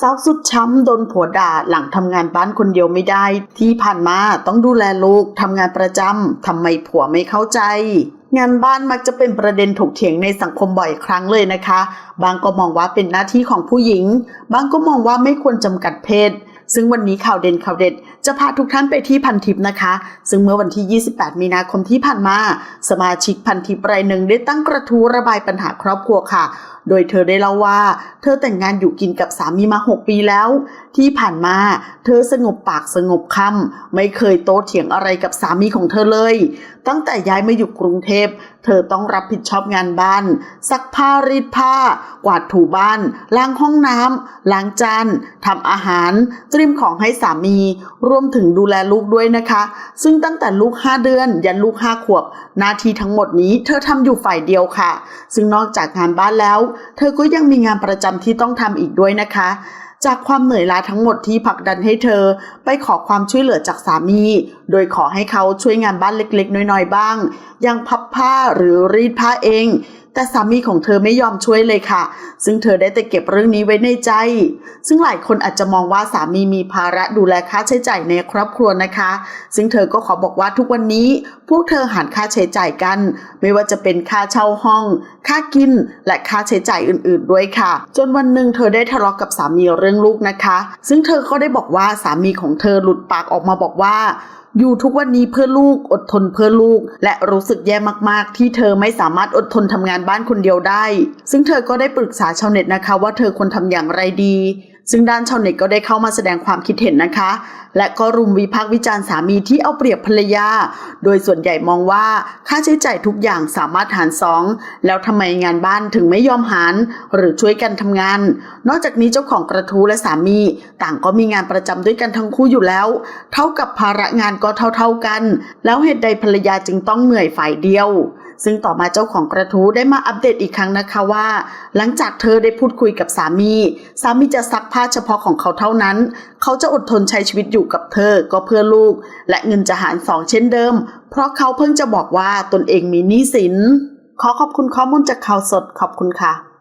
สาวสุดช้ำโดนผัวด่าหลังทำงานบ้านคนเดียวไม่ได้ ที่ผ่านมาต้องดูแลลูกทำงานประจำทำไมผัวไม่เข้าใจ งานบ้านมักจะเป็นประเด็นถกเถียงในสังคมบ่อยครั้งเลยนะคะ บางก็มองว่าเป็นหน้าที่ของผู้หญิง บางก็มองว่าไม่ควรจำกัดเพศ ซึ่งวันนี้ข่าวเด่นข่าวเด็ด จะพาทุกท่านไปที่พันทิปนะคะ ซึ่งเมื่อวันที่ 28 มีนาคมที่ผ่านมา สมาชิกพันทิปรายหนึ่งได้ตั้งกระทู้ระบายปัญหาครอบครัวค่ะโดยเธอได้เล่าว่า เธอแต่งงานอยู่กินกับสามีมา 6 ปีแล้ว ที่ผ่านมาเธอสงบปากสงบคำไม่เคยโต้เถียงอะไรกับสามีของเธอเลย ตั้งแต่ย้ายมาอยู่กรุงเทพ เธอต้องรับผิดชอบงานบ้าน ซักผ้ารีดผ้า กวาดถูบ้าน ล้างห้องน้ำล้างจานทำอาหาร เตรียมของให้สามี รวมถึงดูแลลูกด้วยนะคะ ซึ่งตั้งแต่ลูก 5 เดือน ยันลูก 5 ขวบ หน้าที่ทั้งหมดนี้เธอทำอยู่ฝ่ายเดียวค่ะ ซึ่งนอกจากงานบ้านแล้วเธอก็ยังมีงานประจำที่ต้องทำอีกด้วยนะคะ จากความเหนื่อยล้าทั้งหมดที่ผลักดันให้เธอ ไปขอความช่วยเหลือจากสามี โดยขอให้เขาช่วยงานบ้านเล็กๆ น้อยๆ บ้างอย่างพับผ้าหรือรีดผ้าเอง แต่สามีของเธอไม่ยอมช่วยเลยค่ะ ซึ่งเธอได้แต่เก็บเรื่องนี้ไว้ในใจ ซึ่งหลายคนอาจจะมองว่าสามีมีภาระดูแลค่าใช้จ่ายในครอบครัวนะคะ ซึ่งเธอก็ขอบอกว่าทุกวันนี้ พวกเธอหารค่าใช้จ่ายกัน ไม่ว่าจะเป็นค่าเช่าห้อง ค่ากิน และค่าใช้จ่ายอื่น ๆ ด้วยค่ะ จนวันหนึ่งเธอได้ทะเลาะกกับสามีเรื่องลูกนะคะ ซึ่งเธอก็ได้บอกว่าสามีของเธอหลุดปากออกมาบอกว่า อยู่ทุกวันนี้เพื่อลูกอดทนเพื่อลูก และรู้สึกแย่มากๆ ที่เธอไม่สามารถอดทนทำงานบ้านคนเดียวได้ ซึ่งเธอก็ได้ปรึกษาชาวเน็ตนะคะว่าเธอควรทำอย่างไรดี ซึ่งด้านชาวเน็ตก็ได้เข้ามาแสดงความคิดเห็นนะคะ และก็รุมวิพากษ์วิจารณ์สามีที่เอาเปรียบภรรยา โดยส่วนใหญ่มองว่าค่าใช้จ่ายทุกอย่างสามารถหารสองแล้วทำไมงานบ้านถึงไม่ยอมหาร หรือช่วยกันทำงาน นอกจากนี้เจ้าของกระทู้และสามี ต่างก็มีงานประจำด้วยกันทั้งคู่อยู่แล้ว เท่ากับภาระงานก็เท่าๆกัน แล้วเหตุใดภรรยาจึงต้องเหนื่อยฝ่ายเดียว ซึ่งต่อมาเจ้าของกระทู้ได้มาอัปเดตอีกครั้งนะคะว่า หลังจากเธอได้พูดคุยกับสามี สามีจะซักผ้าเฉพาะของเขาเท่านั้น เขาจะอดทนใช้ชีวิตอยู่กับเธอก็เพื่อลูก และเงินจะหารสองเช่นเดิม เพราะเขาเพิ่งจะบอกว่าตนเองมีหนี้สิน ขอขอบคุณข้อมูลจากข่าวสดขอบคุณค่ะ